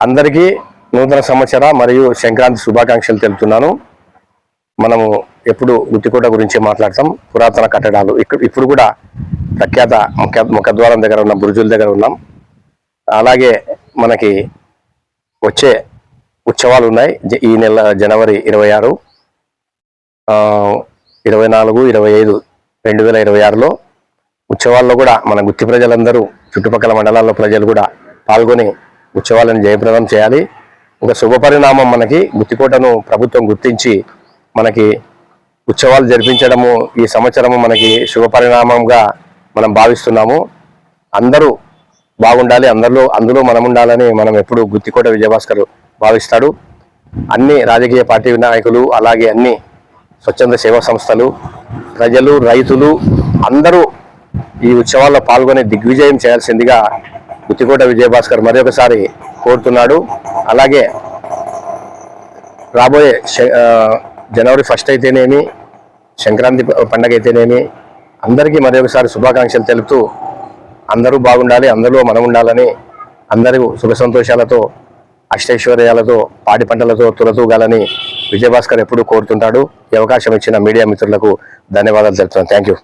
అందరికీ నూతన సంవత్సర మరియు సంక్రాంతి శుభాకాంక్షలు తెలుపుతున్నాను. మనము ఎప్పుడు గుత్తికోట గురించి మాట్లాడతాం. పురాతన కట్టడాలు ఇప్పుడు కూడా ప్రఖ్యాత ముఖ ముఖద్వారం దగ్గర ఉన్న బురుజుల దగ్గర ఉన్నాం. అలాగే మనకి వచ్చే ఉత్సవాలు ఉన్నాయి. జ- ఈ నెల జనవరి ఇరవై ఆరు ఇరవై నాలుగు ఇరవై ఐదు రెండు వేల ఇరవై ఆరులో ఉత్సవాల్లో కూడా మన గుత్తి ప్రజలందరూ చుట్టుపక్కల మండలాల్లో ప్రజలు కూడా పాల్గొని ఉత్సవాలను జయప్రదం చేయాలి. ఒక శుభపరిణామం మనకి గుత్తికోటను ప్రభుత్వం గుర్తించి మనకి ఉత్సవాలు జరిపించడము ఈ సంవత్సరము మనకి శుభపరిణామంగా మనం భావిస్తున్నాము. అందరూ బాగుండాలి అందరిలో అందులో మనం ఉండాలని మనం ఎప్పుడు గుత్తికోట విజయభాస్కర్ భావిస్తాడు. అన్ని రాజకీయ పార్టీ నాయకులు అలాగే అన్ని స్వచ్ఛంద సేవా సంస్థలు ప్రజలు రైతులు అందరూ ఈ ఉత్సవాల్లో పాల్గొని దిగ్విజయం చేయాల్సిందిగా గుత్తికోట విజయభాస్కర్ మరి ఒకసారి కోరుతున్నాడు. అలాగే రాబోయే జనవరి ఫస్ట్ అయితేనేమి సంక్రాంతి పండగ అయితేనేమి అందరికీ మరొకసారి శుభాకాంక్షలు తెలుపుతూ అందరూ బాగుండాలి అందరిలో మనం ఉండాలని అందరూ సుఖ సంతోషాలతో అష్టైశ్వర్యాలతో పాడి పంటలతో తులతూగాలని విజయభాస్కర్ ఎప్పుడూ కోరుతుంటాడు. ఈ అవకాశం ఇచ్చిన మీడియా మిత్రులకు ధన్యవాదాలు తెలుపుతున్నాను. Thank you